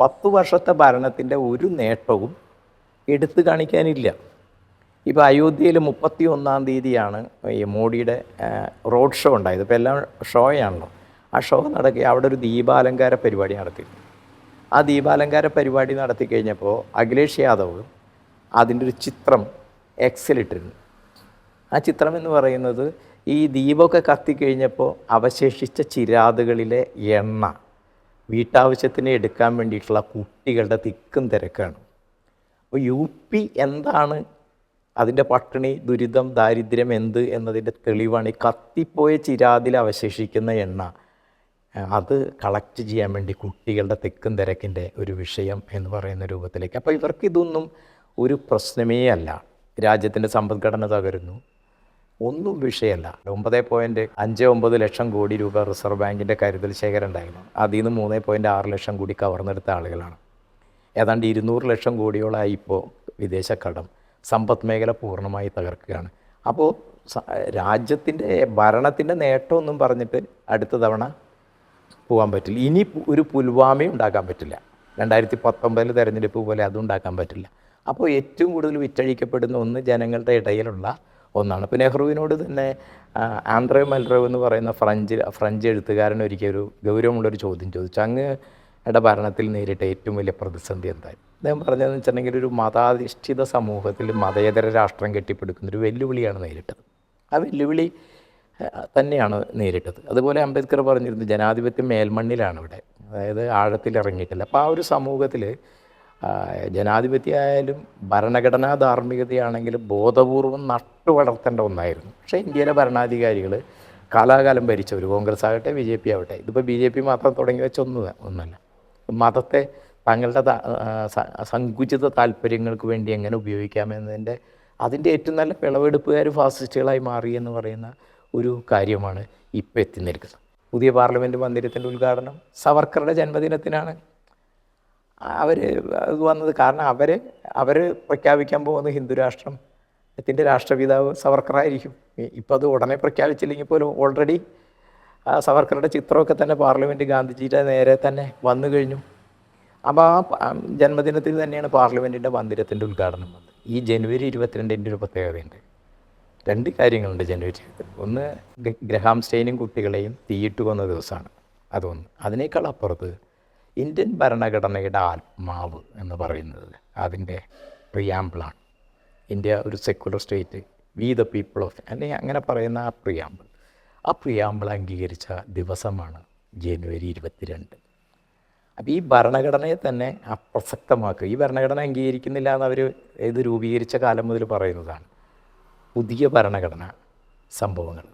പത്ത് വർഷത്തെ ഭരണത്തിന്റെ ഒരു നേട്ടവും എടുത്തു കാണിക്കാനില്ല. ഇപ്പോൾ അയോധ്യയിൽ മുപ്പത്തി ഒന്നാം തീയതിയാണ് ഈ മോഡിയുടെ റോഡ് ഷോ ഉണ്ടായത്. ഇപ്പോൾ എല്ലാം ഷോയാണല്ലോ. ആ ഷോ നടക്കി അവിടെ ഒരു ദീപാലങ്കാര പരിപാടി നടത്തി. ആ ദീപാലങ്കാര പരിപാടി നടത്തി കഴിഞ്ഞപ്പോൾ അഖിലേഷ് യാദവ് അതിന്റെ ഒരു ചിത്രം എക്സിലിട്ടിരുന്നു. ആ ചിത്രം എന്ന് പറയുന്നത് ഈ ദീപമൊക്കെ കത്തിക്കഴിഞ്ഞപ്പോൾ അവശേഷിച്ച ചിരാതുകളിലെ എണ്ണ. വീട്ടാവശ്യത്തിന് എടുക്കാൻ വേണ്ടിയിട്ടുള്ള കുട്ടികളുടെ തിക്കും തിരക്കാണ്. അപ്പോൾ യു പി എന്താണ്? അതിന്റെ പട്ടിണി ദുരിതം ദാരിദ്ര്യം എന്ത് എന്നതിന്റെ തെളിവാണ് ഈ കത്തിപ്പോയ ചിരാതിൽ അവശേഷിക്കുന്ന എണ്ണ. അത് കളക്ട് ചെയ്യാൻ വേണ്ടി കുട്ടികളുടെ തെക്കും തിരക്കിന്റെ ഒരു വിഷയം എന്ന് പറയുന്ന രൂപത്തിലേക്ക്. അപ്പോൾ ഇവർക്ക് ഇതൊന്നും ഒരു പ്രശ്നമേ അല്ല. രാജ്യത്തിന്റെ സമ്പദ്ഘടന തകരുന്നു. ഒന്നും വിഷയമല്ല. ഒമ്പത് പോയിന്റ് അഞ്ച് ഒമ്പത് ലക്ഷം കോടി രൂപ റിസർവ് ബാങ്കിന്റെ കരുതൽ ശേഖരം ഉണ്ടായിരുന്നു അതിൽ നിന്ന് മൂന്ന് പോയിന്റ് ആറ് ലക്ഷം കൂടി കവർന്നെടുത്ത ആളുകളാണ്. ഏതാണ്ട് ഇരുന്നൂറ് ലക്ഷം കോടിയോളമായി ഇപ്പോൾ വിദേശ കടം സമ്പദ് മേഖല പൂർണമായി തകർക്കുകയാണ്. അപ്പോൾ രാജ്യത്തിന്റെ ഭരണത്തിന്റെ നേട്ടമൊന്നും പറഞ്ഞിട്ട് അടുത്ത തവണ പോകാൻ പറ്റില്ല. ഇനി ഒരു പുൽവാമയും ഉണ്ടാക്കാൻ പറ്റില്ല. രണ്ടായിരത്തി പത്തൊമ്പതിൽ തെരഞ്ഞെടുപ്പ് പോലെ അതും ഉണ്ടാക്കാൻ പറ്റില്ല. അപ്പോൾ ഏറ്റവും കൂടുതൽ വിറ്റഴിക്കപ്പെടുന്ന ഒന്ന് ജനങ്ങളുടെ ഇടയിലുള്ള ഒന്നാണ്. ഇപ്പോൾ നെഹ്റുവിനോട് തന്നെ ആന്ത്രേ മൽറവ് എന്ന് പറയുന്ന ഫ്രഞ്ച് ഫ്രഞ്ച് എഴുത്തുകാരൻ ഒരിക്കൽ ഒരു ഗൗരവമുള്ളൊരു ചോദ്യം ചോദിച്ചു. അങ്ങ് അങ്ങയുടെ ഭരണത്തിൽ നേരിട്ട ഏറ്റവും വലിയ പ്രതിസന്ധി എന്തായി? അദ്ദേഹം പറഞ്ഞതെന്ന് വെച്ചിട്ടുണ്ടെങ്കിൽ ഒരു മതാധിഷ്ഠിത സമൂഹത്തിൽ മതേതര രാഷ്ട്രം കെട്ടിപ്പടുക്കുന്ന ഒരു വെല്ലുവിളിയാണ് നേരിട്ടത്. ആ വെല്ലുവിളി തന്നെയാണ് നേരിട്ടത്. അതുപോലെ അംബേദ്കർ പറഞ്ഞിരുന്നു ജനാധിപത്യം മേൽമണ്ണിലാണ് ഇവിടെ. അതായത് ആഴത്തിൽ ഇറങ്ങിയിട്ടില്ല. അപ്പോൾ ആ ഒരു സമൂഹത്തിൽ ജനാധിപത്യമായാലും ഭരണഘടനാ ധാർമ്മികതയാണെങ്കിലും ബോധപൂർവം നട്ടു വളർത്തേണ്ട ഒന്നായിരുന്നു. പക്ഷേ ഇന്ത്യയിലെ ഭരണാധികാരികൾ കാലാകാലം ഭരിച്ചവർ കോൺഗ്രസ് ആകട്ടെ ബി ജെ പി ആവട്ടെ ഇതിപ്പോൾ ബി ജെ പി മാത്രം തുടങ്ങി വെച്ച ഒന്നും ഒന്നല്ല. മതത്തെ തങ്ങളുടെ സങ്കുചിത താല്പര്യങ്ങൾക്ക് വേണ്ടി എങ്ങനെ ഉപയോഗിക്കാമെന്നതിന്റെ അതിന്റെ ഏറ്റവും നല്ല വിളവെടുപ്പുകാർ ഫാസിസ്റ്റുകളായി മാറി എന്ന് പറയുന്ന ഒരു കാര്യമാണ് ഇപ്പോൾ എത്തി നിൽക്കുന്നത് പുതിയ പാർലമെന്റ് മന്ദിരത്തിന്റെ ഉദ്ഘാടനം സവർക്കറുടെ ജന്മദിനത്തിനാണ്. അവർ അത് വന്നത് കാരണം അവർ അവർ പ്രഖ്യാപിക്കാൻ പോകുന്ന ഹിന്ദു രാഷ്ട്രം ത്തിന്റെ രാഷ്ട്രപിതാവ് സവർക്കറായിരിക്കും ഇപ്പോൾ അത് ഉടനെ പ്രഖ്യാപിച്ചില്ലെങ്കിൽ പോലും ഓൾറെഡി ആ സവർക്കറുടെ ചിത്രമൊക്കെ തന്നെ പാർലമെന്റ് ഗാന്ധിജിയുടെ നേരെ തന്നെ വന്നു കഴിഞ്ഞു. അപ്പോൾ ആ ജന്മദിനത്തിൽ തന്നെയാണ് പാർലമെന്റിന്റെ മന്ദിരത്തിന്റെ ഉദ്ഘാടനം വന്നത്. ഈ ജനുവരി ഇരുപത്തിരണ്ടിന്റെ ഒരു പ്രത്യേകതയുണ്ട്. രണ്ട് കാര്യങ്ങളുണ്ട് ജനുവരി ഒന്ന് ഗ- ഗ്രഹാം സ്റ്റെയിനും കുട്ടികളെയും തീയിട്ട് കൊന്ന ദിവസമാണ്. അതൊന്ന്. അതിനേക്കാൾ അപ്പുറത്ത് ഇന്ത്യൻ ഭരണഘടനയുടെ ആത്മാവ് എന്ന് പറയുന്നത് അതിന്റെ പ്രിയാമ്പിളാണ് ഇന്ത്യ ഒരു secular state we the people of അല്ലെങ്കിൽ അങ്ങനെ പറയുന്ന ആ പ്രിയാമ്പിൾ ആ പ്രിയാമ്പിൾ അംഗീകരിച്ച ദിവസമാണ് ജനുവരി ഇരുപത്തിരണ്ട്. അപ്പോൾ ഈ ഭരണഘടനയെ തന്നെ അപ്രസക്തമാക്കുക. ഈ ഭരണഘടന അംഗീകരിക്കുന്നില്ല എന്ന് അവർ ഇത് രൂപീകരിച്ച കാലം മുതൽ പറയുന്നതാണ്. പുതിയ ഭരണഘടന സംഭവങ്ങൾ.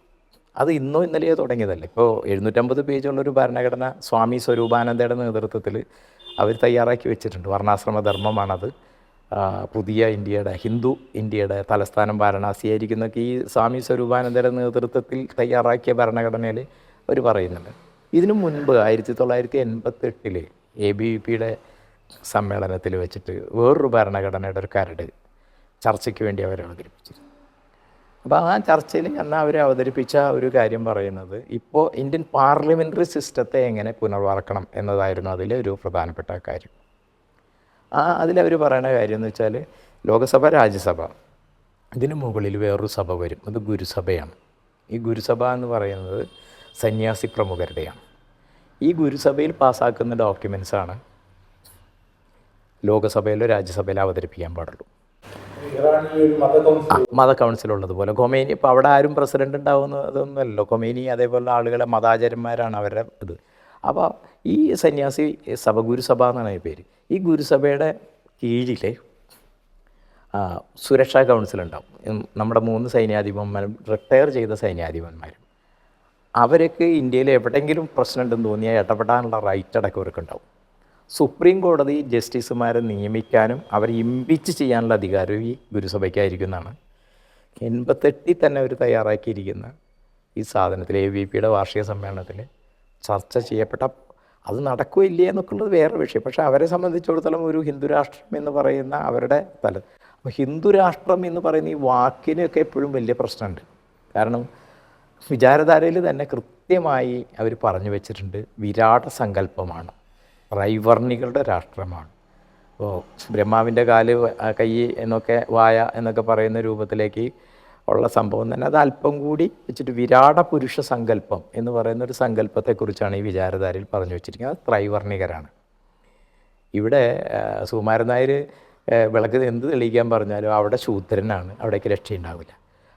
അത് ഇന്നോ ഇന്നലെയോ തുടങ്ങിയതല്ല. ഇപ്പോൾ എഴുന്നൂറ്റമ്പത് പേജുള്ളൊരു ഭരണഘടന സ്വാമി സ്വരൂപാനന്ദയുടെ നേതൃത്വത്തിൽ അവർ തയ്യാറാക്കി വെച്ചിട്ടുണ്ട്. വർണാശ്രമ ധർമ്മമാണത്. പുതിയ ഇന്ത്യയുടെ ഹിന്ദു ഇന്ത്യയുടെ തലസ്ഥാനം വാരണാസിയായിരിക്കുന്നൊക്കെ ഈ സ്വാമി സ്വരൂപാനന്ദയുടെ നേതൃത്വത്തിൽ തയ്യാറാക്കിയ ഭരണഘടനയിൽ അവർ പറയുന്നുണ്ട്. ഇതിനു മുൻപ് ആയിരത്തി തൊള്ളായിരത്തി എൺപത്തെട്ടിൽ എ ബി വി പിയുടെ സമ്മേളനത്തിൽ വെച്ചിട്ട് വേറൊരു ഭരണഘടനയുടെ ഒരു കരട് ചർച്ചയ്ക്ക് വേണ്ടി അവർ അവതരിപ്പിച്ചിരുന്നു. അപ്പോൾ ആ ചർച്ചയിൽ അന്ന് അവർ അവതരിപ്പിച്ച ഒരു കാര്യം പറയുന്നത് ഇപ്പോൾ ഇന്ത്യൻ പാർലമെന്ററി സിസ്റ്റത്തെ എങ്ങനെ പുനർവാർക്കണം എന്നതായിരുന്നു അതിലെ ഒരു പ്രധാനപ്പെട്ട കാര്യം. ആ അതിലവർ പറയുന്ന കാര്യം എന്ന് വെച്ചാൽ ലോകസഭ രാജ്യസഭ. ഇതിന് മുകളിൽ വേറൊരു സഭ വരും അത് ഗുരുസഭയാണ്. ഈ ഗുരുസഭ എന്ന് പറയുന്നത് സന്യാസി പ്രമുഖരുടെയാണ്. ഈ ഗുരുസഭയിൽ പാസ്സാക്കുന്ന ഡോക്യുമെൻസാണ് ലോകസഭയിലോ രാജ്യസഭയിലോ അവതരിപ്പിക്കാൻ പാടുള്ളൂ. ആ, കൗൺസിൽ ഉള്ളതുപോലെ. കൊമേനി ഇപ്പോൾ അവിടെ ആരും പ്രസിഡന്റ് ഉണ്ടാവുന്ന അതൊന്നുമല്ലല്ലോ. കൊമേനി അതേപോലെ ആളുകളെ മതാചാര്യന്മാരാണ് അവരുടെ ഇത്. അപ്പോൾ ഈ സന്യാസി സഭ ഗുരുസഭ എന്നാണ് പേര്. ഈ ഗുരുസഭയുടെ കീഴിൽ ആ, സുരക്ഷാ കൗൺസിൽ ഉണ്ടാവും. നമ്മുടെ മൂന്ന് സൈന്യാധിപന്മാരും റിട്ടയർ ചെയ്ത സൈന്യാധിപന്മാരും. അവരൊക്കെ ഇന്ത്യയിൽ എവിടെയെങ്കിലും പ്രശ്നമുണ്ടെന്ന് തോന്നിയാൽ ഇടപെടാനുള്ള റൈറ്റ് അടക്കം അവർക്കുണ്ടാവും സുപ്രീം കോടതി ജസ്റ്റിസുമാരെ നിയമിക്കാനും അവരെ ഇമ്പിച്ച് ചെയ്യാനുള്ള അധികാരം ഈ ഗുരുസഭയ്ക്കായിരിക്കും എന്നാണ് എൺപത്തെട്ടിൽ തന്നെ അവർ തയ്യാറാക്കിയിരിക്കുന്ന ഈ സാധനത്തിൽ എ വി പിയുടെ വാർഷിക സമ്മേളനത്തിൽ ചർച്ച ചെയ്യപ്പെട്ട അത് നടക്കുകയില്ല എന്നൊക്കെയുള്ളത് വേറെ വിഷയം. പക്ഷേ അവരെ സംബന്ധിച്ചിടത്തോളം ഒരു ഹിന്ദുരാഷ്ട്രം എന്ന് പറയുന്ന അവരുടെ തല അപ്പോൾ ഹിന്ദുരാഷ്ട്രം എന്ന് പറയുന്ന ഈ വാക്കിനൊക്കെ എപ്പോഴും വലിയ പ്രശ്നമുണ്ട്. കാരണം വിചാരധാരയിൽ തന്നെ കൃത്യമായി അവർ പറഞ്ഞു വെച്ചിട്ടുണ്ട് വിരാട സങ്കല്പമാണ് ത്രൈവർണികളുടെ രാഷ്ട്രമാണ്. അപ്പോൾ ബ്രഹ്മാവിന്റെ കാൽ കൈ എന്നൊക്കെ വായ എന്നൊക്കെ പറയുന്ന രൂപത്തിലേക്ക് ഉള്ള സംഭവം തന്നെ. അത് അല്പം കൂടി വെച്ചിട്ട് വിരാട പുരുഷ സങ്കല്പം എന്ന് പറയുന്ന ഒരു സങ്കല്പത്തെക്കുറിച്ചാണ് ഈ വിചാരധാരയിൽ പറഞ്ഞു വെച്ചിരിക്കുന്നത്. അത് ത്രൈവർണികരാണ്. ഇവിടെ സുകുമാരൻ നായർ വിളക്ക് എന്ത് തെളിയിക്കാൻ പറഞ്ഞാലും അവിടെ ശൂദ്രനാണ്. അവിടേക്ക് രക്ഷയുണ്ടാവില്ല.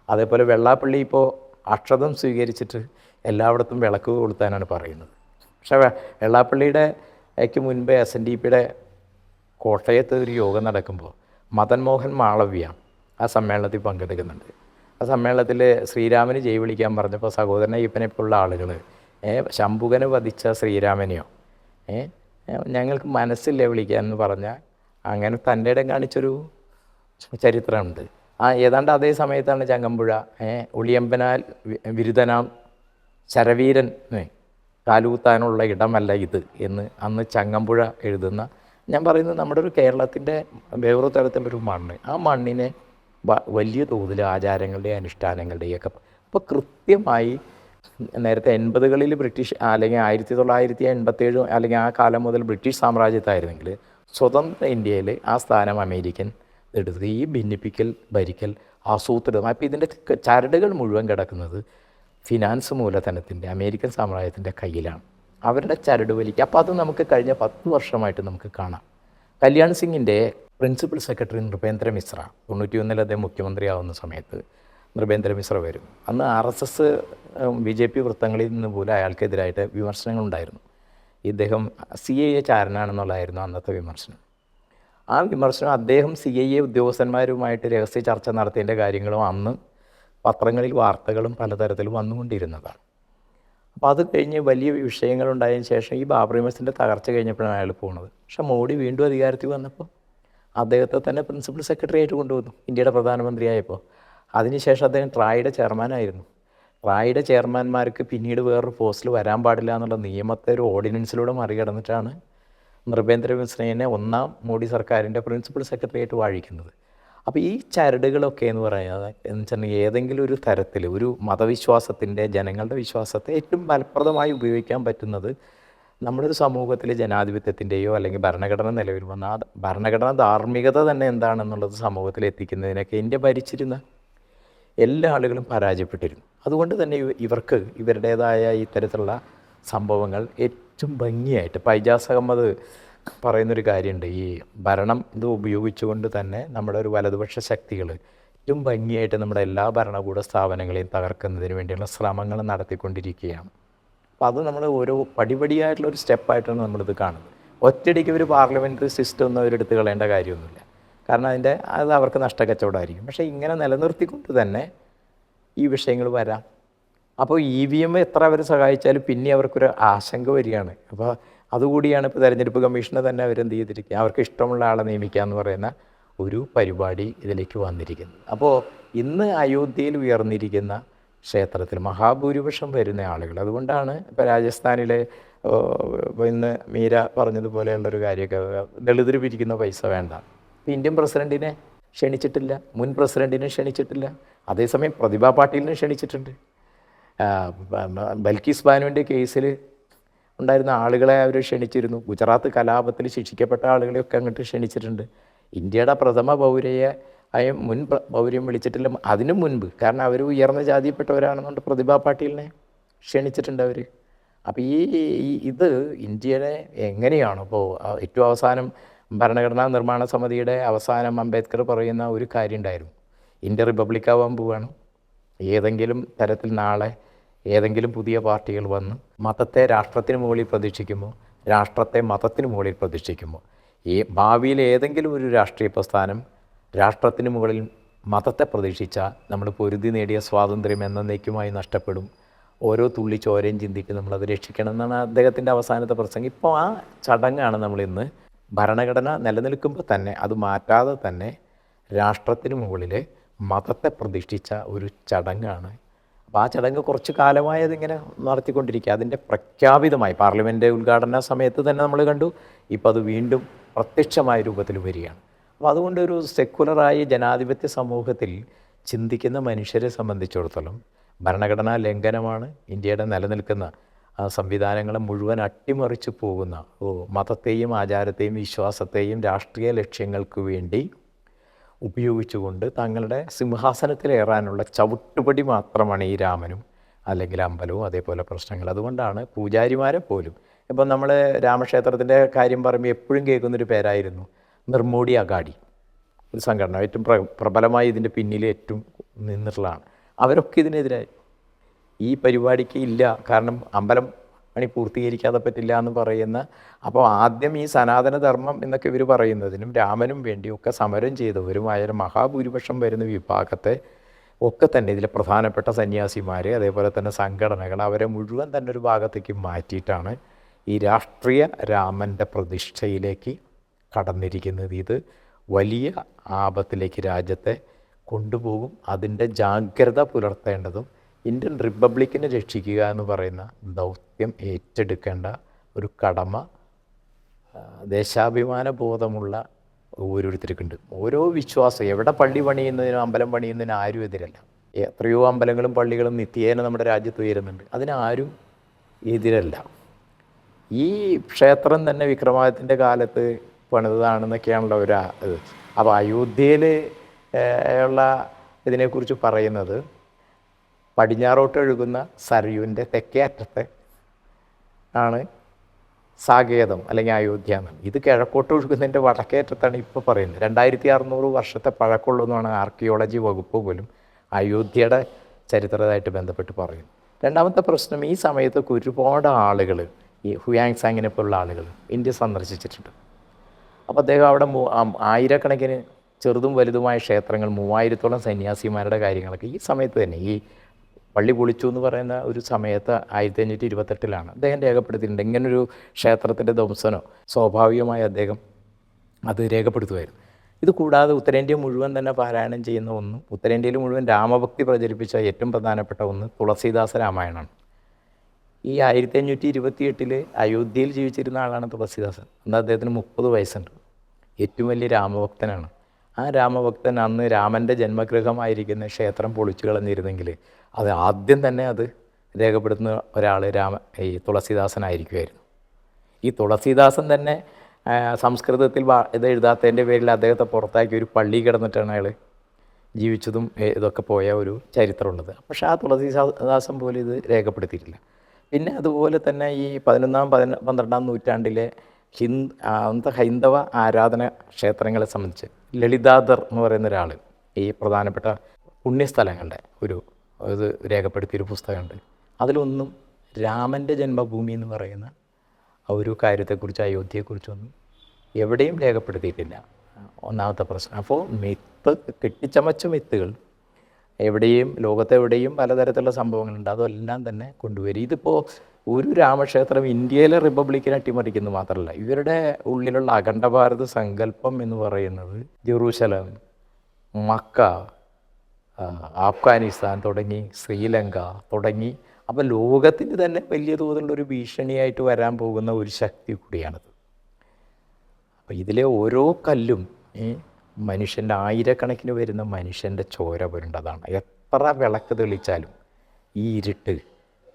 അതേപോലെ വെള്ളാപ്പള്ളി ഇപ്പോൾ അക്ഷതം സ്വീകരിച്ചിട്ട് എല്ലായിടത്തും വിളക്ക് കൊളുത്താനാണ് പറയുന്നത്. പക്ഷേ വെള്ളാപ്പള്ളിയുടെ ക്ക് മുൻപേ എസ് എൻ ഡി പിയുടെ കോട്ടയത്ത് ഒരു യോഗം നടക്കുമ്പോൾ മദൻ മോഹൻ മാളവ്യ ആ സമ്മേളനത്തിൽ പങ്കെടുക്കുന്നുണ്ട്. ആ സമ്മേളനത്തിൽ ശ്രീരാമന് ജയ് വിളിക്കാൻ പറഞ്ഞപ്പോൾ സഹോദരനെ ഇപ്പനെ ഉള്ള ആളുകൾ ഏ ശംഭുകനെ വധിച്ച ശ്രീരാമനെയോ? ഏ ഞങ്ങൾക്ക് മനസ്സില്ല വിളിക്കാൻ? എന്ന് പറഞ്ഞാൽ അങ്ങനെ തന്റെ ഇടം കാണിച്ചൊരു ചരിത്രമുണ്ട്. ആ ഏതാണ്ട് അതേ സമയത്താണ് ചങ്ങമ്പുഴ ഏ ഉളിയമ്പനാൽ വിരുദനാം ശരവീരൻ ഏ, കാലുകുത്താനുള്ള ഇടമല്ല ഇത് എന്ന് അന്ന് ചങ്ങമ്പുഴ എഴുതുന്ന ഞാൻ പറയുന്നത് നമ്മുടെ ഒരു കേരളത്തിന്റെ വേറൊരു ഒരു മണ്ണ്. ആ മണ്ണിനെ വലിയ തോതിൽ ആചാരങ്ങളുടെയും അനുഷ്ഠാനങ്ങളുടെയും ഒക്കെ അപ്പോൾ കൃത്യമായി നേരത്തെ എൺപതുകളിൽ ബ്രിട്ടീഷ് അല്ലെങ്കിൽ ആയിരത്തി തൊള്ളായിരത്തി എൺപത്തേഴ് അല്ലെങ്കിൽ ആ കാലം മുതൽ ബ്രിട്ടീഷ് സാമ്രാജ്യത്തായിരുന്നെങ്കിൽ സ്വതന്ത്ര ഇന്ത്യയിൽ ആ സ്ഥാനം അമേരിക്കൻ എടുത്ത് ഈ ഭിന്നിപ്പിക്കൽ ഭരിക്കൽ ആസൂത്രിതം. അപ്പോൾ ഇതിന്റെ ചരടുകൾ മുഴുവൻ കിടക്കുന്നത് ഫിനാൻസ് മൂലധനത്തിന്റെ അമേരിക്കൻ സാമ്രാജ്യത്തിന്റെ കയ്യിലാണ്. അവരുടെ ചരട് വലിക്കുക അപ്പോൾ അത് നമുക്ക് കഴിഞ്ഞ പത്ത് വർഷമായിട്ട് നമുക്ക് കാണാം. കല്യാൺ സിംഗിന്റെ പ്രിൻസിപ്പൽ സെക്രട്ടറി നൃപേന്ദ്ര മിശ്ര തൊണ്ണൂറ്റി ഒന്നിൽ അദ്ദേഹം മുഖ്യമന്ത്രിയാവുന്ന സമയത്ത് നൃപേന്ദ്ര മിശ്ര വരും. അന്ന് R S S B J P വൃത്തങ്ങളിൽ നിന്ന് പോലും അയാൾക്കെതിരായിട്ട് വിമർശനങ്ങളുണ്ടായിരുന്നു. ഇദ്ദേഹം സി ഐ എ ചാരനാണെന്നുള്ളതായിരുന്നു അന്നത്തെ വിമർശനം. ആ വിമർശനം അദ്ദേഹം സി ഐ എ ഉദ്യോഗസ്ഥന്മാരുമായിട്ട് രഹസ്യ ചർച്ച നടത്തിയതിന്റെ കാര്യങ്ങളും അന്ന് പത്രങ്ങളിൽ വാർത്തകളും പലതരത്തിലും വന്നുകൊണ്ടിരുന്നതാണ്. അപ്പോൾ അത് കഴിഞ്ഞ് വലിയ വിഷയങ്ങളുണ്ടായതിന് ശേഷം ഈ ബാബറി മസ്ജിദിന്റെ തകർച്ച കഴിഞ്ഞപ്പോഴാണ് അയാൾ പോകുന്നത് പക്ഷെ മോഡി വീണ്ടും അധികാരത്തിൽ വന്നപ്പോൾ അദ്ദേഹത്തെ തന്നെ പ്രിൻസിപ്പൽ സെക്രട്ടറി ആയിട്ട് കൊണ്ടുവന്നു ഇന്ത്യയുടെ പ്രധാനമന്ത്രിയായപ്പോൾ. അതിനുശേഷം അദ്ദേഹം ട്രായുടെ ചെയർമാനായിരുന്നു. ട്രായുടെ ചെയർമാൻമാർക്ക് പിന്നീട് വേറൊരു പോസ്റ്റിൽ വരാൻ പാടില്ല എന്നുള്ള നിയമത്തെ ഒരു ഓർഡിനൻസിലൂടെ മറികടന്നിട്ടാണ് നൃപേന്ദ്ര മിശ്രയെ ഒന്നാം മോഡി സർക്കാരിന്റെ പ്രിൻസിപ്പൽ സെക്രട്ടറി ആയിട്ട് വാഴിക്കുന്നത്. അപ്പോൾ ഈ ചരടുകളൊക്കെ എന്ന് പറയുന്നത് എന്ന് വെച്ചിട്ടുണ്ടെങ്കിൽ ഏതെങ്കിലും ഒരു തരത്തിൽ ഒരു മതവിശ്വാസത്തിന്റെ ജനങ്ങളുടെ വിശ്വാസത്തെ ഏറ്റവും ഫലപ്രദമായി ഉപയോഗിക്കാൻ പറ്റുന്നത് നമ്മുടെ ഒരു സമൂഹത്തിൽ ജനാധിപത്യത്തിന്റെയോ അല്ലെങ്കിൽ ഭരണഘടന നിലവിൽ വന്ന ആ ഭരണഘടന ധാർമ്മികത തന്നെ എന്താണെന്നുള്ളത് സമൂഹത്തിൽ എത്തിക്കുന്നതിനൊക്കെ ഇന്ത്യ ഭരിച്ചിരുന്ന എല്ലാ ആളുകളും പരാജയപ്പെട്ടിരുന്നു. അതുകൊണ്ട് തന്നെ ഇവ- ഇവർക്ക് ഇവരുടേതായ ഇത്തരത്തിലുള്ള സംഭവങ്ങൾ ഏറ്റവും ഭംഗിയായിട്ട് പൈജാസ് അഹമ്മദ് പറയുന്നൊരു കാര്യമുണ്ട്. ഈ ഭരണം ഇത് ഉപയോഗിച്ചുകൊണ്ട് തന്നെ നമ്മുടെ ഒരു വലതുപക്ഷ ശക്തികൾ ഏറ്റവും ഭംഗിയായിട്ട് നമ്മുടെ എല്ലാ ഭരണകൂട സ്ഥാപനങ്ങളെയും തകർക്കുന്നതിന് വേണ്ടിയുള്ള ശ്രമങ്ങൾ നടത്തിക്കൊണ്ടിരിക്കുകയാണ്. അപ്പോൾ അത് നമ്മൾ ഓരോ പടിപടിയായിട്ടുള്ള ഒരു സ്റ്റെപ്പായിട്ടാണ് നമ്മളിത് കാണുന്നത്. ഒറ്റയടിക്ക് ഒരു പാർലമെന്ററി സിസ്റ്റം ഒന്നും അവരെടുത്ത് കളയേണ്ട കാര്യമൊന്നുമില്ല. കാരണം അതിന്റെ അത് അവർക്ക് നഷ്ടക്കച്ചവടമായിരിക്കും. പക്ഷേ ഇങ്ങനെ നിലനിർത്തിക്കൊണ്ട് തന്നെ ഈ വിഷയങ്ങൾ വരാം. അപ്പോൾ ഇ വി എം എത്ര അവർ സഹായിച്ചാലും പിന്നെ അവർക്കൊരു ആശങ്ക വരികയാണ്. അപ്പോൾ അതുകൂടിയാണ് ഇപ്പോൾ തെരഞ്ഞെടുപ്പ് കമ്മീഷനെ തന്നെ അവരെന്ത് ചെയ്തിരിക്കുക അവർക്ക് ഇഷ്ടമുള്ള ആളെ നിയമിക്കുക എന്ന് പറയുന്ന ഒരു പരിപാടി ഇതിലേക്ക് വന്നിരിക്കുന്നത് അപ്പോൾ ഇന്ന് അയോധ്യയിൽ ഉയർന്നിരിക്കുന്ന ക്ഷേത്രത്തിൽ മഹാഭൂരിപക്ഷം വരുന്ന ആളുകൾ അതുകൊണ്ടാണ് ഇപ്പോൾ രാജസ്ഥാനിലെ ഇന്ന് മീര പറഞ്ഞതുപോലെയുള്ളൊരു കാര്യമൊക്കെ ദളിതർ പിരിക്കുന്ന പൈസ വേണ്ട. ഇന്ത്യൻ പ്രസിഡന്റിനെ ക്ഷണിച്ചിട്ടില്ല മുൻ പ്രസിഡന്റിനെ ക്ഷണിച്ചിട്ടില്ല അതേസമയം പ്രതിഭ പാട്ടീലിനെ ക്ഷണിച്ചിട്ടുണ്ട്. ബൽക്കീസ് ബാനുവിന്റെ കേസിൽ ഉണ്ടായിരുന്ന ആളുകളെ അവർ ക്ഷണിച്ചിരുന്നു. ഗുജറാത്ത് കലാപത്തിൽ ശിക്ഷിക്കപ്പെട്ട ആളുകളെയൊക്കെ അങ്ങോട്ട് ക്ഷണിച്ചിട്ടുണ്ട്. ഇന്ത്യയുടെ പ്രഥമ പൗരയെ ആയ മുൻ പൗരം വിളിച്ചിട്ടില്ല. അതിനു മുൻപ് കാരണം അവർ ഉയർന്ന ജാതിയിൽപ്പെട്ടവരാണെന്നുകൊണ്ട് പ്രതിഭ പാട്ടീലിനെ ക്ഷണിച്ചിട്ടുണ്ട് അവർ അപ്പോൾ ഈ ഇത് ഇന്ത്യയുടെ എങ്ങനെയാണ് ഇപ്പോൾ ഏറ്റവും അവസാനം ഭരണഘടനാ നിർമ്മാണ സമിതിയുടെ അവസാനം അംബേദ്കർ പറയുന്ന ഒരു കാര്യം ഉണ്ടായിരുന്നു. ഇന്ത്യ റിപ്പബ്ലിക്കാവാൻ പോവുകയാണ് ഏതെങ്കിലും തരത്തിൽ നാളെ ഏതെങ്കിലും പുതിയ പാർട്ടികൾ വന്ന് മതത്തെ രാഷ്ട്രത്തിന് മുകളിൽ പ്രതീക്ഷിക്കുമോ രാഷ്ട്രത്തെ മതത്തിന് മുകളിൽ പ്രതീക്ഷിക്കുമോ ഈ ഭാവിയിൽ ഏതെങ്കിലും ഒരു രാഷ്ട്രീയ പ്രസ്ഥാനം രാഷ്ട്രത്തിന് മുകളിൽ മതത്തെ പ്രതീക്ഷിച്ചാൽ നമ്മൾ പൊരുതി നേടിയ സ്വാതന്ത്ര്യം എന്നേക്കുമായി നഷ്ടപ്പെടും. ഓരോ തുള്ളി ചോരയും ചിന്തിട്ട് നമ്മളത് രക്ഷിക്കണം എന്നാണ് അദ്ദേഹത്തിന്റെ അവസാനത്തെ പ്രസംഗം. ഇപ്പോൾ ആ ചടങ്ങാണ് നമ്മളിന്ന് ഭരണഘടന നിലനിൽക്കുമ്പോൾ തന്നെ അത് മാറ്റാതെ തന്നെ രാഷ്ട്രത്തിന് മുകളിൽ മതത്തെ പ്രതിഷ്ഠിച്ച ഒരു ചടങ്ങാണ് അപ്പോൾ ആ ചടങ്ങ് കുറച്ച് കാലമായി അതിങ്ങനെ നടത്തിക്കൊണ്ടിരിക്കുക. അതിന്റെ പ്രഖ്യാപിതമായി പാർലമെന്റ് ഉദ്ഘാടന സമയത്ത് തന്നെ നമ്മൾ കണ്ടു. ഇപ്പോൾ അത് വീണ്ടും പ്രത്യക്ഷമായ രൂപത്തിൽ വരികയാണ്. അപ്പോൾ അതുകൊണ്ട് ഒരു സെക്കുലറായ ജനാധിപത്യ സമൂഹത്തിൽ ചിന്തിക്കുന്ന മനുഷ്യരെ സംബന്ധിച്ചിടത്തോളം ഭരണഘടനാ ലംഘനമാണ് ഇന്ത്യയുടെ നിലനിൽക്കുന്ന സംവിധാനങ്ങളെ മുഴുവൻ അട്ടിമറിച്ച് പോകുന്ന മതത്തെയും ആചാരത്തെയും വിശ്വാസത്തെയും രാഷ്ട്രീയ ലക്ഷ്യങ്ങൾക്ക് വേണ്ടി ഉപയോഗിച്ചുകൊണ്ട് തങ്ങളുടെ സിംഹാസനത്തിലേറാനുള്ള ചവിട്ടുപടി മാത്രമാണ് ഈ രാമനും അല്ലെങ്കിൽ അമ്പലവും അതേപോലെ പ്രശ്നങ്ങൾ. അതുകൊണ്ടാണ് പൂജാരിമാരെ പോലും ഇപ്പം നമ്മൾ രാമക്ഷേത്രത്തിന്റെ കാര്യം പറയുമ്പോൾ എപ്പോഴും കേൾക്കുന്നൊരു പേരായിരുന്നു നിർമോടി അഗാഡി. ഒരു സംഘടന ഏറ്റവും പ്ര പ്രബലമായി ഇതിന്റെ പിന്നിൽ ഏറ്റവും നിന്നിട്ടുള്ളതാണ്. അവരൊക്കെ ഇതിനെതിരായി. ഈ പരിപാടിക്ക് ഇല്ല. കാരണം അമ്പലം പണി പൂർത്തീകരിക്കാതെ പറ്റില്ല എന്ന് പറയുന്ന. അപ്പോൾ ആദ്യം ഈ സനാതനധർമ്മം എന്നൊക്കെ ഇവർ പറയുന്നതിനും രാമനും വേണ്ടിയൊക്കെ സമരം ചെയ്തവരുമായ ഒരു മഹാഭൂരിപക്ഷം വരുന്ന വിഭാഗത്തെ ഒക്കെ തന്നെ ഇതിലെ പ്രധാനപ്പെട്ട സന്യാസിമാർ അതേപോലെ തന്നെ സംഘടനകൾ അവരെ മുഴുവൻ തന്നെ ഒരു ഭാഗത്തേക്ക് മാറ്റിയിട്ടാണ് ഈ രാഷ്ട്രീയ രാമന്റെ പ്രതിഷ്ഠയിലേക്ക് കടന്നിരിക്കുന്നത്. ഇത് വലിയ ആപത്തിലേക്ക് രാജ്യത്തെ കൊണ്ടുപോകും. അതിന്റെ ജാഗ്രത പുലർത്തേണ്ടതും ഇന്ത്യൻ റിപ്പബ്ലിക്കിനെ രക്ഷിക്കുക എന്ന് പറയുന്ന ദൗത്യം ഏറ്റെടുക്കേണ്ട ഒരു കടമ ദേശാഭിമാന ബോധമുള്ള ഓരോരുത്തർക്കുണ്ട്. ഓരോ വിശ്വാസം എവിടെ പള്ളി പണിയുന്നതിനും അമ്പലം പണിയുന്നതിനും ആരും എതിരല്ല. എത്രയോ അമ്പലങ്ങളും പള്ളികളും നിത്യേന നമ്മുടെ രാജ്യത്ത് ഉയരുന്നുണ്ട്. അതിനാരും എതിരല്ല. ഈ ക്ഷേത്രം തന്നെ വിക്രമാദിത്യന്റെ കാലത്ത് പണിതാണെന്നൊക്കെയാണല്ലോ ഒരു ഇത്. അപ്പോൾ അയോധ്യയിൽ ഉള്ള ഇതിനെക്കുറിച്ച് പറയുന്നത് പടിഞ്ഞാറോട്ട് ഒഴുകുന്ന സരയുവിന്റെ തെക്കേ അറ്റത്തെ ആണ് സാകേതം അല്ലെങ്കിൽ അയോധ്യ എന്നാണ് ഇത് കിഴക്കോട്ട് ഒഴുകുന്നതിന്റെ വടക്കേ അറ്റത്താണ് ഇപ്പോൾ പറയുന്നത്. രണ്ടായിരത്തി അറുന്നൂറ് വർഷത്തെ പഴക്കമുള്ളതെന്നാണ് ആർക്കിയോളജി വകുപ്പ് പോലും അയോധ്യയുടെ ചരിത്രമായിട്ട് ബന്ധപ്പെട്ട് പറയുന്നത്. രണ്ടാമത്തെ പ്രശ്നം ഈ സമയത്തൊക്കെ ഒരുപാട് ആളുകൾ ഈ ഹുയാങ് സാങ്ങിനെ പോലുള്ള ആളുകൾ ഇന്ത്യ സന്ദർശിച്ചിട്ടുണ്ട്. അപ്പോൾ അദ്ദേഹം അവിടെ ആയിരക്കണക്കിന് ചെറുതും വലുതുമായ ക്ഷേത്രങ്ങൾ മൂവായിരത്തോളം സന്യാസിമാരുടെ കാര്യങ്ങളൊക്കെ ഈ സമയത്ത് തന്നെ ഈ പള്ളി പൊളിച്ചു എന്ന് പറയുന്ന ഒരു സമയത്ത് ആയിരത്തി അഞ്ഞൂറ്റി ഇരുപത്തെട്ടിലാണ് അദ്ദേഹം രേഖപ്പെടുത്തിയിട്ടുണ്ട്. ഇങ്ങനൊരു ക്ഷേത്രത്തിന്റെ ധ്വംസനോ സ്വാഭാവികമായി അദ്ദേഹം അത് രേഖപ്പെടുത്തുമായിരുന്നു. ഇത് കൂടാതെ ഉത്തരേന്ത്യ മുഴുവൻ തന്നെ പാരായണം ചെയ്യുന്ന ഒന്നും ഉത്തരേന്ത്യയിൽ മുഴുവൻ രാമഭക്തി പ്രചരിപ്പിച്ച ഏറ്റവും പ്രധാനപ്പെട്ട ഒന്ന് തുളസീദാസ രാമായണമാണ്. ഈ ആയിരത്തി അഞ്ഞൂറ്റി ഇരുപത്തി എട്ടിൽ അയോധ്യയിൽ ജീവിച്ചിരുന്ന ആളാണ് തുളസീദാസൻ. അന്ന് അദ്ദേഹത്തിന് മുപ്പത് വയസ്സുണ്ട്. ഏറ്റവും വലിയ രാമഭക്തനാണ്. ആ രാമഭക്തൻ അന്ന് രാമന്റെ ജന്മഗൃഹമായിരിക്കുന്ന ക്ഷേത്രം പൊളിച്ചു കളഞ്ഞിരുന്നെങ്കിൽ അത് ആദ്യം തന്നെ അത് രേഖപ്പെടുത്തുന്ന ഒരാൾ രാമ ഈ തുളസീദാസനായിരിക്കുമായിരുന്നു ഈ തുളസീദാസൻ തന്നെ സംസ്കൃതത്തിൽ ഇത് എഴുതാത്തതിന്റെ പേരിൽ അദ്ദേഹത്തെ പുറത്താക്കി ഒരു പള്ളി കിടന്നിട്ടാണ് അയാൾ ജീവിച്ചതും ഇതൊക്കെ പോയ ഒരു ചരിത്രമുള്ളത്. പക്ഷേ ആ തുളസീദാസൻ പോലും ഇത് രേഖപ്പെടുത്തിയിട്ടില്ല. പിന്നെ അതുപോലെ തന്നെ ഈ പതിനൊന്നാം പതിന പന്ത്രണ്ടാം നൂറ്റാണ്ടിലെ ഹിന്ദ് അന്ത ഹൈന്ദവ ആരാധന ക്ഷേത്രങ്ങളെ സംബന്ധിച്ച് ലളിതാദർ എന്ന് പറയുന്ന ഒരാൾ ഈ പ്രധാനപ്പെട്ട പുണ്യസ്ഥലങ്ങളുടെ ഒരു ഇത് രേഖപ്പെടുത്തിയൊരു പുസ്തകമുണ്ട്. അതിലൊന്നും രാമന്റെ ജന്മഭൂമി എന്ന് പറയുന്ന ആ ഒരു കാര്യത്തെക്കുറിച്ച് അയോധ്യയെക്കുറിച്ചൊന്നും എവിടെയും രേഖപ്പെടുത്തിയിട്ടില്ല. ഒന്നാമത്തെ പ്രശ്നം. അപ്പോൾ മിത്ത് കെട്ടിച്ചമച്ച മിത്തുകൾ എവിടെയും ലോകത്തെവിടെയും പലതരത്തിലുള്ള സംഭവങ്ങളുണ്ട്. അതെല്ലാം തന്നെ കൊണ്ടുവരും. ഇതിപ്പോൾ ഒരു രാമക്ഷേത്രം ഇന്ത്യയിലെ റിപ്പബ്ലിക്കിനെ അട്ടിമറിക്കുന്നു മാത്രമല്ല ഇവരുടെ ഉള്ളിലുള്ള അഖണ്ഡ ഭാരത സങ്കല്പം എന്ന് പറയുന്നത് ജെറൂസലം മക്ക അഫ്ഗാനിസ്ഥാൻ തുടങ്ങി ശ്രീലങ്ക തുടങ്ങി. അപ്പോൾ ലോകത്തിന് തന്നെ വലിയ തോതിലുള്ള ഒരു ഭീഷണിയായിട്ട് വരാൻ പോകുന്ന ഒരു ശക്തി കൂടിയാണത്. അപ്പോൾ ഇതിലെ ഓരോ കല്ലും ഈ മനുഷ്യന്റെ ആയിരക്കണക്കിന് വരുന്ന മനുഷ്യന്റെ ചോര പുരണ്ടതാണ്. എത്ര വിളക്ക് തെളിച്ചാലും ഈ ഇരുട്ട്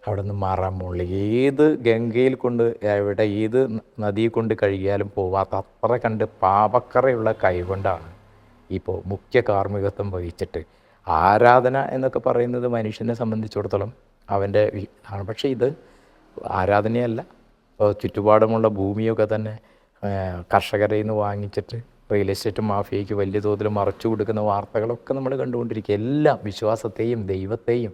അവിടെ നിന്ന് മാറാൻ മുകളിൽ ഏത് ഗംഗയിൽ കൊണ്ട് എവിടെ ഏത് നദിയിൽ കൊണ്ട് കഴുകിയാലും പോവാത്ത അത്ര കണ്ട് പാപക്കറയുള്ള കൈകൊണ്ടാണ് ഇപ്പോൾ മുഖ്യ കാർമ്മികത്വം വഹിച്ചിട്ട് ആരാധന എന്നൊക്കെ പറയുന്നത് മനുഷ്യനെ സംബന്ധിച്ചിടത്തോളം അവന്റെ ആണ്. പക്ഷേ ഇത് ആരാധനയല്ല. ഇപ്പോൾ ചുറ്റുപാടുമുള്ള ഭൂമിയൊക്കെ തന്നെ കർഷകരിൽ നിന്ന് വാങ്ങിച്ചിട്ട് റിയൽ എസ്റ്റേറ്റ് മാഫിയയ്ക്ക് വലിയ തോതിൽ മറച്ചു കൊടുക്കുന്ന വാർത്തകളൊക്കെ നമ്മൾ കണ്ടുകൊണ്ടിരിക്കുക. എല്ലാം വിശ്വാസത്തെയും ദൈവത്തെയും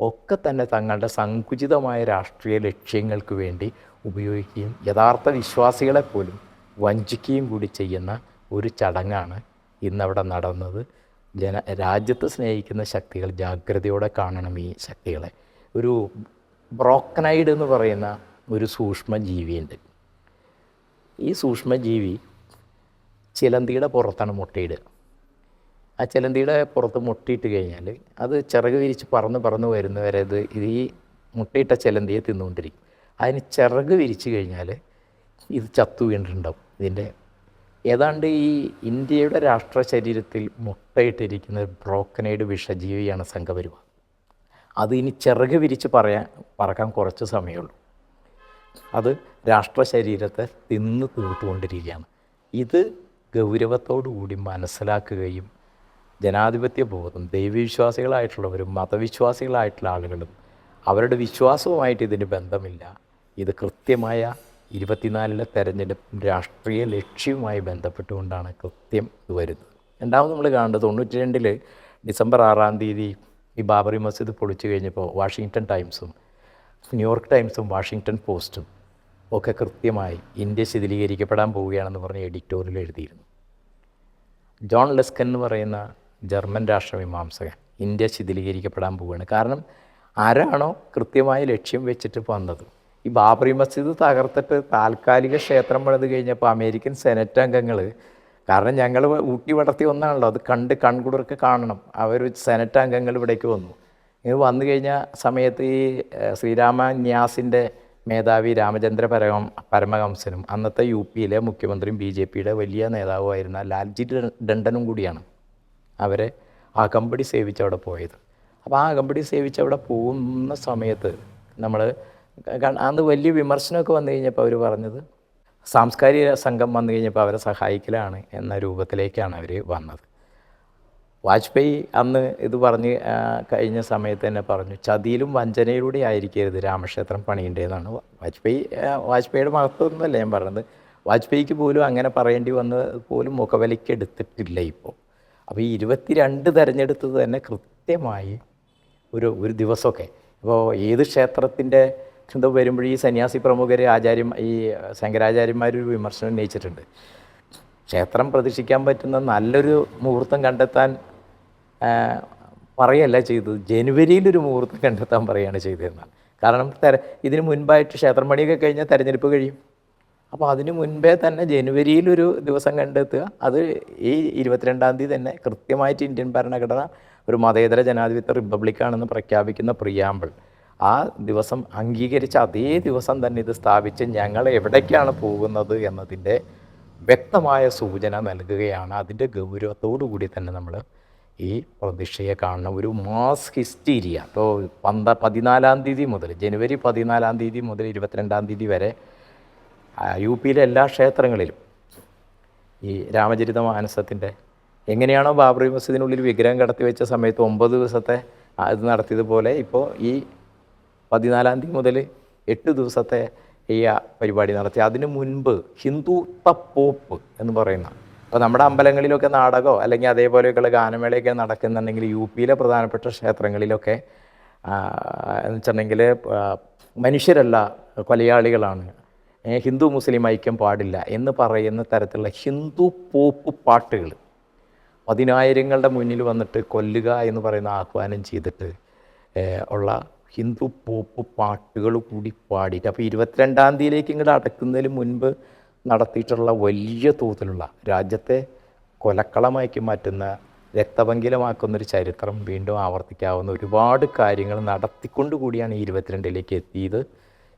ഒക്കെ തന്നെ തങ്ങളുടെ സങ്കുചിതമായ രാഷ്ട്രീയ ലക്ഷ്യങ്ങൾക്ക് വേണ്ടി ഉപയോഗിക്കുകയും യഥാർത്ഥ വിശ്വാസികളെ പോലും വഞ്ചിക്കുകയും കൂടി ചെയ്യുന്ന ഒരു ചടങ്ങാണ് ഇന്നവിടെ നടന്നത്. ജന രാജ്യത്ത് സ്നേഹിക്കുന്ന ശക്തികൾ ജാഗ്രതയോടെ കാണണം ഈ ശക്തികളെ. ഒരു ബ്രോക്കനൈഡ് എന്ന് പറയുന്ന ഒരു സൂക്ഷ്മ ജീവിയുണ്ട് ഈ സൂക്ഷ്മജീവി ചിലന്തിയുടെ പുറത്താണ് മുട്ടയിടുക. ആ ചിലന്തിയുടെ പുറത്ത് മുട്ടയിട്ട് കഴിഞ്ഞാൽ അത് ചിറക് വിരിച്ച് പറന്ന് പറന്ന് വരുന്നവരെ ഇത് ഈ മുട്ടയിട്ട ചിലന്തിയെ തിന്നുകൊണ്ടിരിക്കും. അതിന് ചിറക് വിരിച്ച് കഴിഞ്ഞാൽ ഇത് ചത്തു വീണിട്ടുണ്ടാവും. ഇതിന്റെ ഏതാണ്ട് ഈ ഇന്ത്യയുടെ രാഷ്ട്ര ശരീരത്തിൽ മുട്ടയിട്ടിരിക്കുന്ന ബ്രോക്കനൈഡ് വിഷജീവിയാണ് സംഘപരിവാർ. അത് ഇനി ചിറക് വിരിച്ച് പറയാൻ പറക്കാൻ കുറച്ച് സമയമുള്ളൂ. അത് രാഷ്ട്ര ശരീരത്തെ തിന്ന് തീർത്തുകൊണ്ടിരിക്കുകയാണ്. ഇത് ഗൗരവത്തോടുകൂടി മനസ്സിലാക്കുകയും ജനാധിപത്യ ബോധം ദൈവവിശ്വാസികളായിട്ടുള്ളവരും മതവിശ്വാസികളായിട്ടുള്ള ആളുകളും അവരുടെ വിശ്വാസവുമായിട്ട് ഇതിന് ബന്ധമില്ല. ഇത് കൃത്യമായ ഇരുപത്തിനാലിലെ തെരഞ്ഞെടുപ്പ് രാഷ്ട്രീയ ലക്ഷ്യവുമായി ബന്ധപ്പെട്ടുകൊണ്ടാണ് കൃത്യം ഇത് വരുന്നത്. രണ്ടാമത് നമ്മൾ കാണുന്നത് തൊണ്ണൂറ്റി രണ്ടിൽ ഡിസംബർ ആറാം തീയതി ഈ ബാബറി മസ്ജിദ് പൊളിച്ചു കഴിഞ്ഞപ്പോൾ വാഷിങ്ടൺ ടൈംസും ന്യൂയോർക്ക് ടൈംസും വാഷിങ്ടൺ പോസ്റ്റും ഒക്കെ കൃത്യമായി ഇന്ത്യ ശിഥിലീകരിക്കപ്പെടാൻ പോവുകയാണെന്ന് പറഞ്ഞ് എഡിറ്റോറിയൽ എഴുതിയിരുന്നു. ജോൺ ലെസ്കൻ എന്ന് പറയുന്ന ജർമ്മൻ രാഷ്ട്രമീമാംസകൻ ഇന്ത്യ ശിഥിലീകരിക്കപ്പെടാൻ പോവുകയാണ്. കാരണം ആരാണോ കൃത്യമായ ലക്ഷ്യം വെച്ചിട്ട് വന്നത്. ഈ ബാബറി മസ്ജിദ് തകർത്തിട്ട് താൽക്കാലിക ക്ഷേത്രം പണിത് കഴിഞ്ഞപ്പോൾ അമേരിക്കൻ സെനറ്റ് അംഗങ്ങൾ കാരണം ഞങ്ങൾ ഊട്ടി വളർത്തി ഒന്നാണല്ലോ അത് കണ്ട് കൺകുളിർക്ക് കാണണം. അവർ സെനറ്റ് അംഗങ്ങൾ ഇവിടേക്ക് വന്നു. ഇത് വന്നു കഴിഞ്ഞ സമയത്ത് ഈ ശ്രീരാമ ന്യാസിന്റെ മേധാവി രാമചന്ദ്ര പരമ പരമഹംസനും അന്നത്തെ യു പിയിലെ മുഖ്യമന്ത്രിയും ബി ജെ പിയുടെ വലിയ നേതാവുമായിരുന്ന ലാൽജി ഡണ്ടനും കൂടിയാണ് അവരെ അകമ്പടി സേവിച്ച് അവിടെ പോയത്. അപ്പോൾ ആ കമ്പടി സേവിച്ച് അവിടെ പോകുന്ന സമയത്ത് നമ്മൾ അന്ന് വലിയ വിമർശനമൊക്കെ വന്നു കഴിഞ്ഞപ്പോൾ അവർ പറഞ്ഞത് സാംസ്കാരിക സംഘം വന്നു കഴിഞ്ഞപ്പോൾ അവരെ സഹായിക്കലാണ് എന്ന രൂപത്തിലേക്കാണ് അവർ വന്നത്. വാജ്പേയി അന്ന് ഇത് പറഞ്ഞ് കഴിഞ്ഞ സമയത്ത് തന്നെ പറഞ്ഞു ചതിയിലും വഞ്ചനയിലൂടെ ആയിരിക്കരുത് രാമക്ഷേത്രം പണിയേണ്ടതെന്നാണ് വാജ്പേയി വാജ്പേയിയുടെ മഹത്വമൊന്നുമല്ല ഞാൻ പറഞ്ഞത്. വാജ്പേയിക്ക് പോലും അങ്ങനെ പറയേണ്ടി വന്ന് പോലും മുഖവിലയ്ക്ക് എടുത്തിട്ടില്ല ഇപ്പോൾ. അപ്പോൾ ഈ ഇരുപത്തിരണ്ട് തിരഞ്ഞെടുത്തത് തന്നെ കൃത്യമായി ഒരു ഒരു ദിവസമൊക്കെ. ഇപ്പോൾ ഏത് ക്ഷേത്രത്തിന്റെ എന്തോ വരുമ്പോൾ ഈ സന്യാസി പ്രമുഖർ ആചാര്യം ഈ ശങ്കരാചാര്യന്മാർ ഒരു വിമർശനം ഉന്നയിച്ചിട്ടുണ്ട്. ക്ഷേത്രം പ്രതീക്ഷിക്കാൻ പറ്റുന്ന നല്ലൊരു മുഹൂർത്തം കണ്ടെത്താൻ പറയല്ല ചെയ്തത്. ജനുവരിയിലൊരു മുഹൂർത്തം കണ്ടെത്താൻ പറയുകയാണ് ചെയ്തതെന്നാണ്. കാരണം തെര ഇതിന് മുൻപായിട്ട് ക്ഷേത്രം പണിയൊക്കെ കഴിഞ്ഞാൽ തെരഞ്ഞെടുപ്പ് കഴിയും. അപ്പോൾ അതിന് മുൻപേ തന്നെ ജനുവരിയിലൊരു ദിവസം കണ്ടെത്തുക. അത് ഈ ഇരുപത്തിരണ്ടാം തീയതി തന്നെ കൃത്യമായിട്ട് ഇന്ത്യൻ ഭരണഘടന ഒരു മതേതര ജനാധിപത്യ റിപ്പബ്ലിക്കാണെന്ന് പ്രഖ്യാപിക്കുന്ന പ്രിയാമ്പിൾ. ആ ദിവസം അംഗീകരിച്ച അതേ ദിവസം തന്നെ ഇത് സ്ഥാപിച്ച് ഞങ്ങൾ എവിടേക്കാണ് പോകുന്നത് എന്നതിന്റെ വ്യക്തമായ സൂചന നൽകുകയാണ്. അതിന്റെ ഗൗരവത്തോടു കൂടി തന്നെ നമ്മൾ ഈ പ്രതീക്ഷയെ കാണുന്ന ഒരു മാസ് ഹിസ്റ്റീരിയ. അപ്പോൾ പന്ത പതിനാലാം തീയതി മുതൽ ജനുവരി പതിനാലാം തീയതി മുതൽ ഇരുപത്തിരണ്ടാം തീയതി വരെ യു പിയിലെ എല്ലാ ക്ഷേത്രങ്ങളിലും ഈ രാമചരിത മാനസത്തിന്റെ എങ്ങനെയാണോ ബാബറി മസ്ജിദിനുള്ളിൽ വിഗ്രഹം കടത്തി വെച്ച സമയത്ത് ഒമ്പത് ദിവസത്തെ അത് നടത്തിയതുപോലെ ഇപ്പോൾ ഈ പതിനാലാം തീയതി മുതൽ എട്ട് ദിവസത്തെ ഈ പരിപാടി നടത്തി. അതിനു മുൻപ് ഹിന്ദുത്വ പോപ്പ് എന്ന് പറയുന്ന അപ്പോൾ നമ്മുടെ അമ്പലങ്ങളിലൊക്കെ നാടകമോ അല്ലെങ്കിൽ അതേപോലെയൊക്കെയുള്ള ഗാനമേളയൊക്കെ നടക്കുന്നുണ്ടെങ്കിൽ യു പിയിലെ പ്രധാനപ്പെട്ട ക്ഷേത്രങ്ങളിലൊക്കെ എന്ന് വെച്ചിട്ടുണ്ടെങ്കിൽ മനുഷ്യരല്ല കൊലയാളികളാണ്. ഹിന്ദു മുസ്ലിം ഐക്യം പാടില്ല എന്ന് പറയുന്ന തരത്തിലുള്ള ഹിന്ദു പോപ്പ് പാട്ടുകൾ പതിനായിരങ്ങളുടെ മുന്നിൽ വന്നിട്ട് കൊല്ലുക എന്ന് പറയുന്ന ആഹ്വാനം ചെയ്തിട്ട് ഉള്ള ഹിന്ദു പോപ്പ് പാട്ടുകൾ കൂടി പാടിയിട്ട് അപ്പോൾ ഇരുപത്തിരണ്ടാം തീയതിയിലേക്ക് ഇങ്ങോട്ട് അടക്കുന്നതിന് മുൻപ് നടത്തിയിട്ടുള്ള വലിയ തോതിലുള്ള രാജ്യത്തെ കൊലക്കളമാക്കി മാറ്റുന്ന രക്തപങ്കിലമാക്കുന്നൊരു ചരിത്രം വീണ്ടും ആവർത്തിക്കാവുന്ന ഒരുപാട് കാര്യങ്ങൾ നടത്തിക്കൊണ്ട് കൂടിയാണ് ഈ ഇരുപത്തിരണ്ടിലേക്ക് എത്തിയത്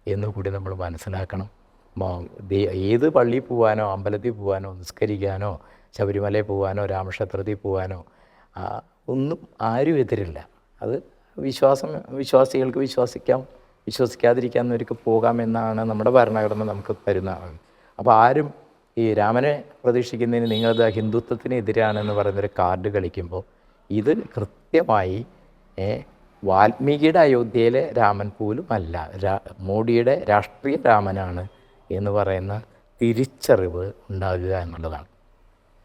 എന്ന് കൂടി നമ്മൾ മനസ്സിലാക്കണം. ഏത് പള്ളിയിൽ പോകാനോ അമ്പലത്തിൽ പോകാനോ നിസ്കരിക്കാനോ ശബരിമലയിൽ പോകാനോ രാമക്ഷേത്രത്തിൽ പോകാനോ ഒന്നും ആരും എതിരില്ല. അത് വിശ്വാസം വിശ്വാസികൾക്ക് വിശ്വസിക്കാം. വിശ്വസിക്കാതിരിക്കാവുന്നവർക്ക് പോകാം എന്നാണ് നമ്മുടെ ഭരണഘടന നമുക്ക് തരുന്ന അപ്പോൾ ആരും ഈ രാമനെ പ്രതീക്ഷിക്കുന്നതിന് നിങ്ങളത് ഹിന്ദുത്വത്തിനെതിരാണെന്ന് പറയുന്നൊരു കാർഡ് കളിക്കുമ്പോൾ ഇത് കൃത്യമായി വാൽമീകിയുടെ അയോധ്യയിലെ രാമൻ പോലും അല്ല മോഡിയുടെ രാഷ്ട്രീയ രാമനാണ് എന്ന് പറയുന്ന തിരിച്ചറിവ് ഉണ്ടാകുക എന്നുള്ളതാണ്.